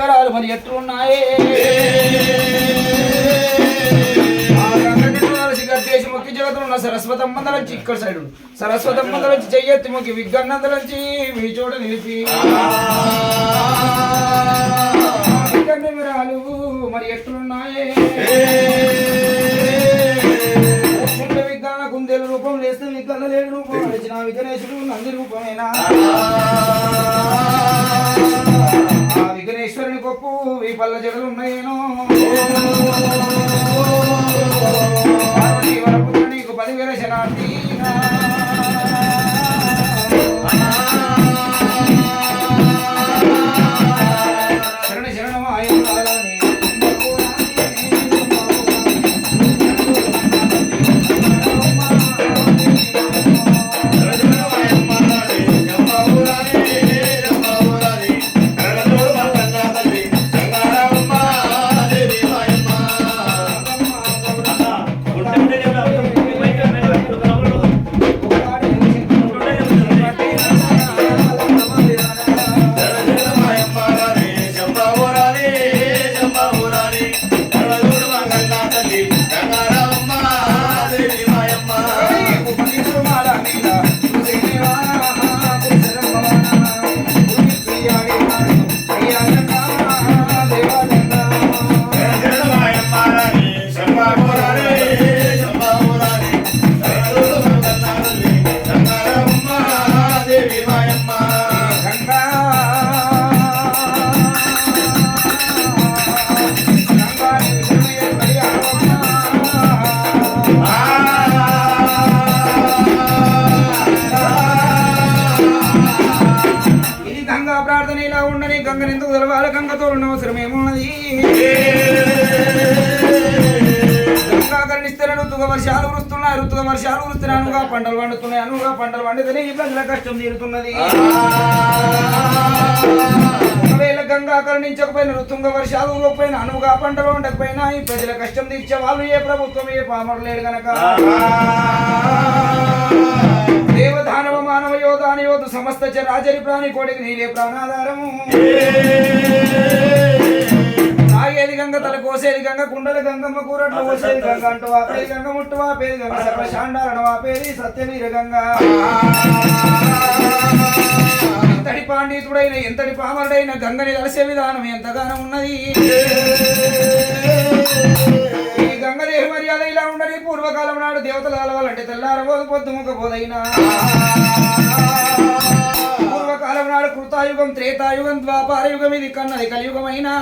వివరాలు మరి ఎట్లున్నాయే? మొక్కి జగతున్న సరస్వతమ్మ నుంచి ఇక్కడ సైడ్ సరస్వతమ్మ నుంచి చెయ్యెత్తి మొక్కి విగ్గన్నంత నుంచి మీ చోట నిలిపి. విగ్గన్న వివరాలు మరి ఎట్లున్నాయే? ఈ జడలు ఉన్నాయేనో ఇలా ఉండని గంగని ఎందుకు తెలవాలి? గంగతో ఉన్న అవసరం ఏమున్నది గంగా కరుణిస్తే ఋతుగా వర్షాలు కురుస్తున్నాయి. ఋతుగా వర్షాలు కురుస్తున్నాయి. అనుగా పంటలు పండుతున్నాయి. అనుగా పంటలు పండితేనే ప్రజల కష్టం తీరుతున్నది. ఒకవేళ గంగా కరుణించకపోయిన ఋతుంగ వర్షాలు ఇవ్వకపోయినా అనువుగా పంటలు ఉండకపోయినా ఈ ప్రజల కష్టం తీర్చే వాళ్ళు ఏ ప్రభుత్వం ఏ పామరు లేడు గనక. సమస్త చరాచరి ప్రాణి కోడికి నీలే ప్రాణాధారము. తాగేది గంగ తల కోసేది గంగ కుండల గంగమ్మ కూరట్లు కోసేది గంగ అంటూ ఆపేది గంగ ముట్టు ఆపేది గంగ సర్వశాండాలను ఆపేది సత్యవీర గంగ. ఎంతటి పాండితుడైన ఎంతటి పామరుడైన గంగని కలిసే విధానం ఎంతగానో ఉన్నది. ఈ మర్యాద ఇలా ఉండని పూర్వకాలం నాడు దేవతలు కలవాలంటే తెల్లారబోదు పొద్దుముఖ బోధైనా. పూర్వకాలం నాడు కృతాయుగం త్రేతాయుగం ద్వాపార యుగం ఇది కన్నది కలియుగమైనా.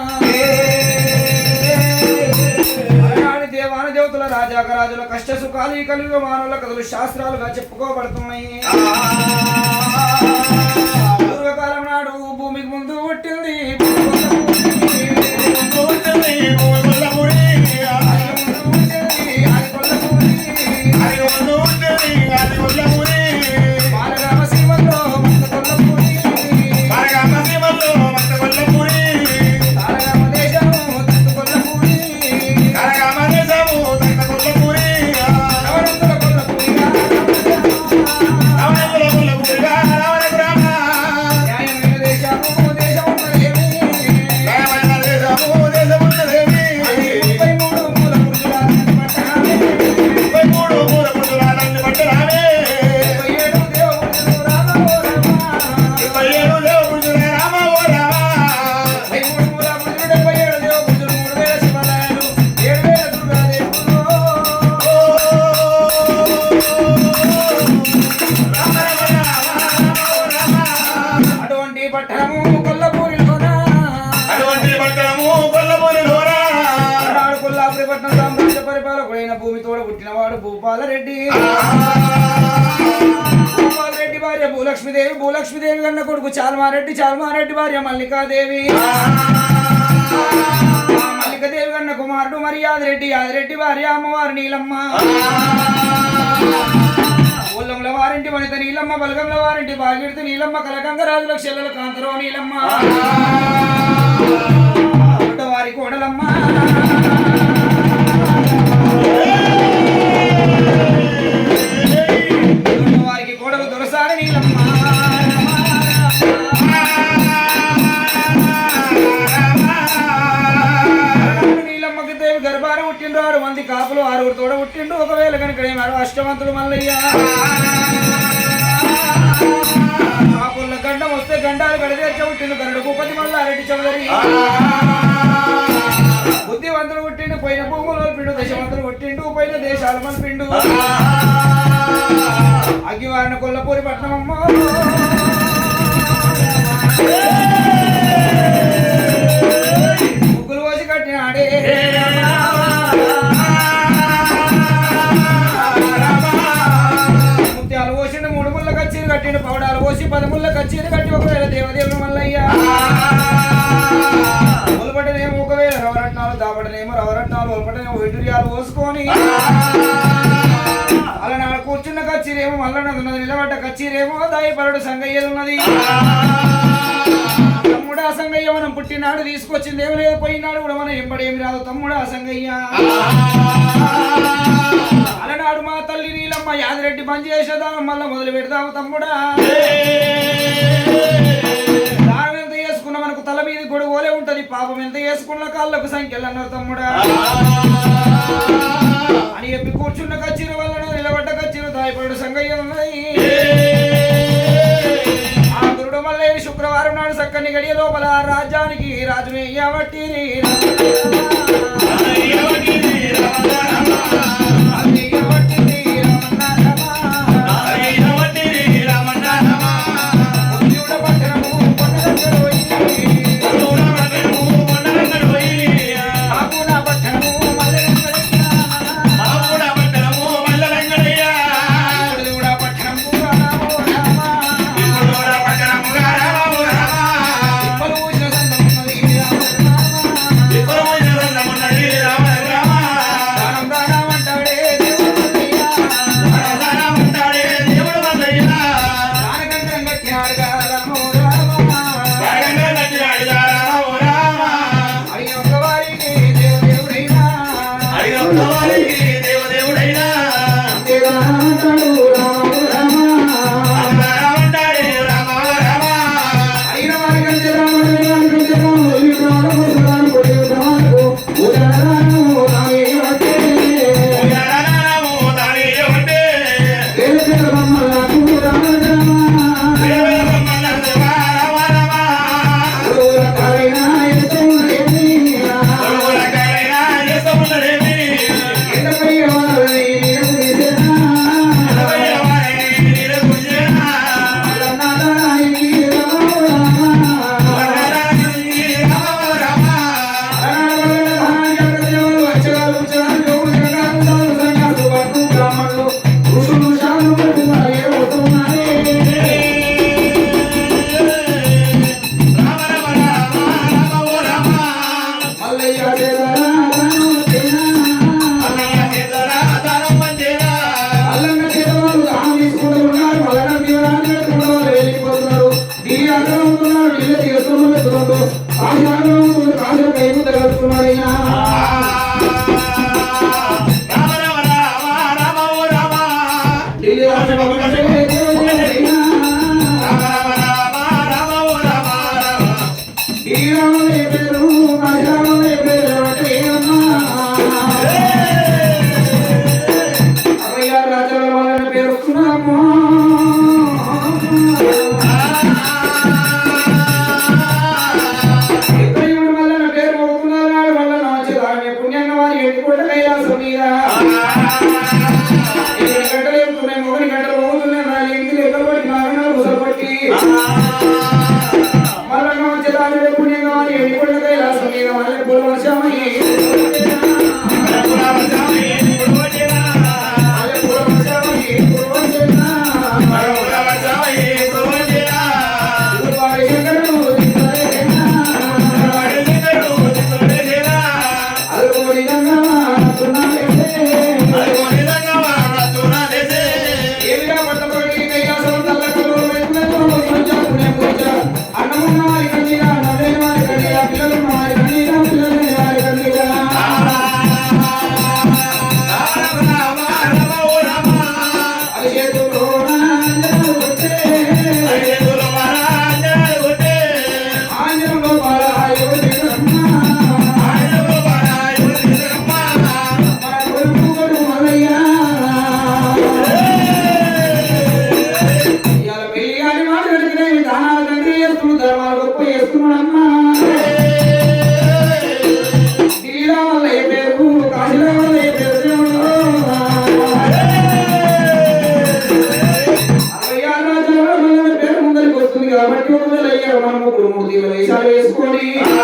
దేవాన దేవతల రాజాక రాజుల కష్ట సుఖాలు ఈ కలియుగ మానవుల కథలు శాస్త్రాలుగా చెప్పుకోబడుతున్నాయి. పూర్వకాలం నాడు భూమికి ముందు పుట్టింది. బాలరామ గోపాలరెడ్డి. గోపాలరెడ్డి భార్య భూలక్ష్మీదేవి భూలక్ష్మీదేవి కన్న కొడుకు చాల్మారెడ్డి చాల్మారెడ్డి భార్య మల్లికాదేవి. ఆ మల్లికాదేవి కన్న కుమారుడు మరి యాదిరెడ్డి యాదిరెడ్డి భార్య అమ్మవారు నీలమ్మ. ఊళ్ళంల వారింటి వనిత నీలమ్మ బలగంల వారింటి బాగిడితే నీలమ్మ కలకంగ చెల్లెల కాంతరో నీలమ్మ. వారి కోడలమ్మ. అష్టమంతులు ఆ పుల్ల గండం వస్తే గండాలు గడిదేర్చ పుట్టిండు గరుడు భూపతి మల్ల అరటి చౌదరి. బుద్ధివంతులు పుట్టిండు పోయిన భూములు పిండు దశవంతులు పుట్టిండు పోయిన దేశాలు పిండు అగ్గివారిన కొల్లపూరి పట్నం అమ్మ కచ్చీలు పౌడాలు పోసి పదముళ్ళ కచ్చీలు కట్టి ఒకవేళ దేవదేవులు మల్లయ్య. ఒలపటనేమో ఒకవేళ రవరట్నాలు దాపటనేమో రవరట్నాలు ఒలపటనేమో వైడూర్యాలు పోసుకొని అలా నాడు కూర్చున్న కచ్చీరేమో మల్లన్నది నిలబడ్డ కచ్చీరేమో దాయిపరుడు సంగయ్యలు ఉన్నది తమ్ముడా సంగయ్య మనం పుట్టినాడు తీసుకొచ్చింది ఏమి లేదు పోయినాడు కూడా మనం ఎంబడేమి రాదు తమ్ముడా సంగయ్య. అలనాడు మా తల్లి నీలమ్మ యాదిరెడ్డి పని చేసేదా మళ్ళీ మొదలు పెడదాము తమ్ముడా. దానం చేసుకున్న మనకు తల మీద గొడవలే ఉంటది పాపం ఎంత చేసుకున్న కాళ్ళకు సంఖ్యలు అన్నారు తమ్ముడా. అని చెప్పి కూర్చున్న కచ్చిన వలన నిలబడ్డ కచ్చిన దాయపడు సంగయ్య. ఉన్నాయి చక్కని గడియ లోపల రాజ్యానికి రాజుని ಕಾಣಲು রাজা বলেন বেশ Please.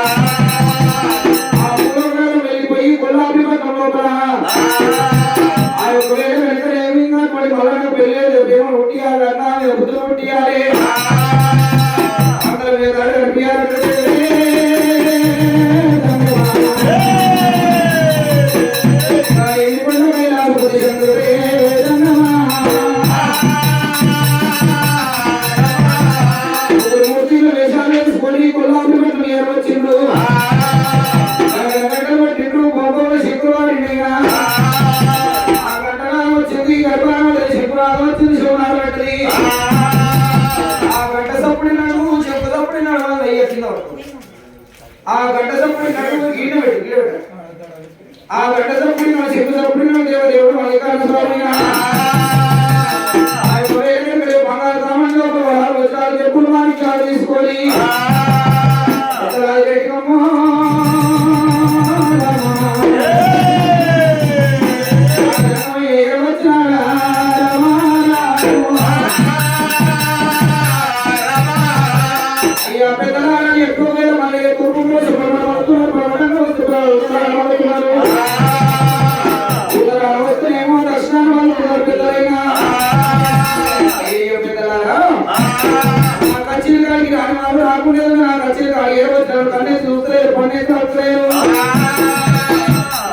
కచ్చిన కాడికి రాని వాళ్ళు రాకుండా నా కచ్చిన కాడి ఏ వచ్చారు కన్నే చూస్తలేరు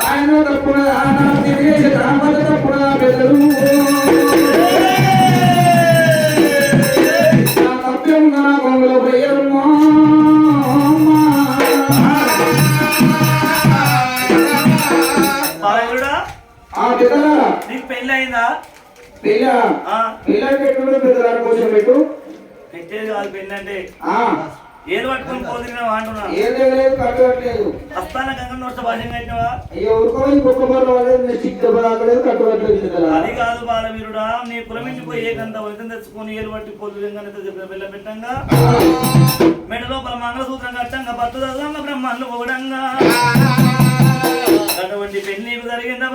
ఆయన తప్పున ఆయన తిరిగేసి రామద తప్పున పెద్దలు నా తప్పేం నా కొంగులో ఆ. పెద్దలారా నీకు పెళ్ళి అయిందా పెట్టు పెట్టేది కాదు పెళ్ళి అంటే ఆ. ఏది పట్టుకొని పోతున్నావు అంటున్నా. ఏం లేదు కట్టట్లేదు. అస్తాన గంగ నోట భాష కట్టినవా? అయ్యో ఊరుకోవాలి కుక్క బర్రెలు వాళ్ళేది నెక్స్ట్ దెబ్బలాగలేదు కట్టట్లేదు పెద్దలారా అది కాదు బాలవీరుడా నీ కులమించిపోయి ఏకంత వలితం తెచ్చుకొని ఏలు పట్టి పొద్దు పిల్ల పెట్టంగా. మెడ లోపల మంగళసూత్రం కట్టంగా చదవంగా బ్రహ్మాండు పొగడంగా. అటువంటి పెళ్ళి నీకు జరిగిందా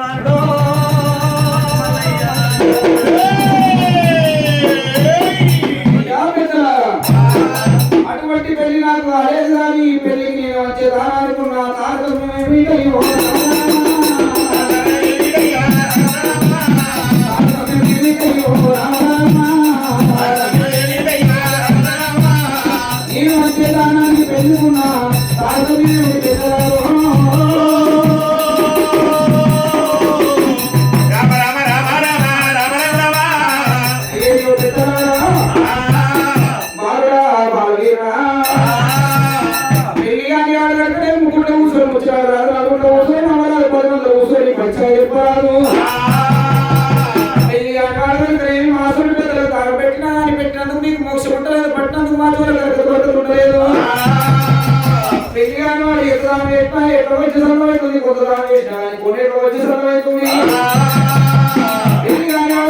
ఎట్లా వచ్చి సమయతుంది కొంత వేసినా కానీ వచ్చి సమయతుంది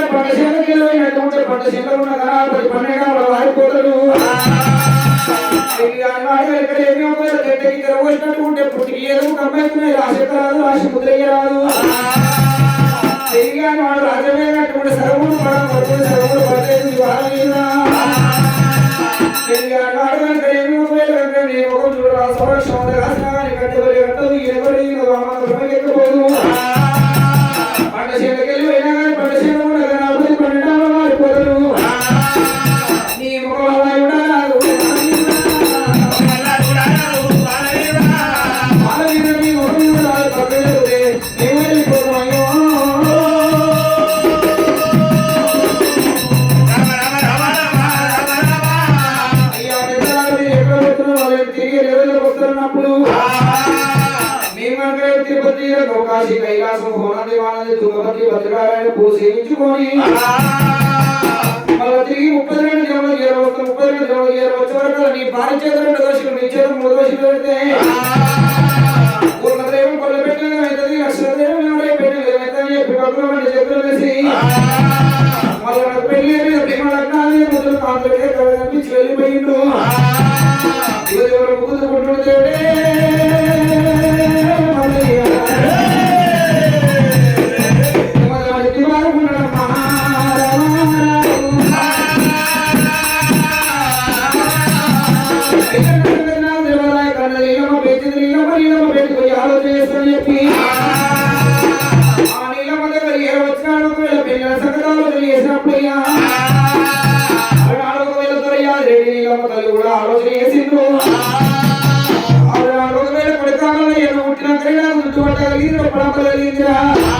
పంట చేతకి వెళ్ళినట్టు పంట చేతలు ఉన్న కనాలి పన్నెండు వారిపోతాడు పెళ్ళి ఎక్కడ ఏమి అవ్వలేదు గడ్డకి తెరవచ్చినట్టు ఉంటే పుట్టికి ఏదో రాదు వాడు రాజమైనటువంటి సర్వుడు పడ సర్వుడు పడలేదు ఒక చూడ సంరక్షణ కట్టబడి కట్టదు ఎవరి ఎక్కబోదు మళ్ళీ తిరిగి ముప్పై రెండు జన్మలు చేరవచ్చు ముప్పై రెండు జన్మలు చేరవచ్చు వరకు నీ భార్య చేత రెండు దోషులు నీ చేత మూడు దోషులు పెడితే. పూర్ణదేవం కొల్ల పెట్టిన అవుతుంది లక్షదేవం ఎవరే పెట్టిన ఏమైతే చెప్పి పక్కన రెండు చేతులు వేసి మళ్ళీ నాకు పెళ్ళి మీద ప్రేమ లగ్నాలు ముద్దులు కాంతులే కనిపించి వెళ్ళిపోయిండు. ఇవరి ఎవరు ముగ్గురు மக்கள் அறிவிக்கிறார்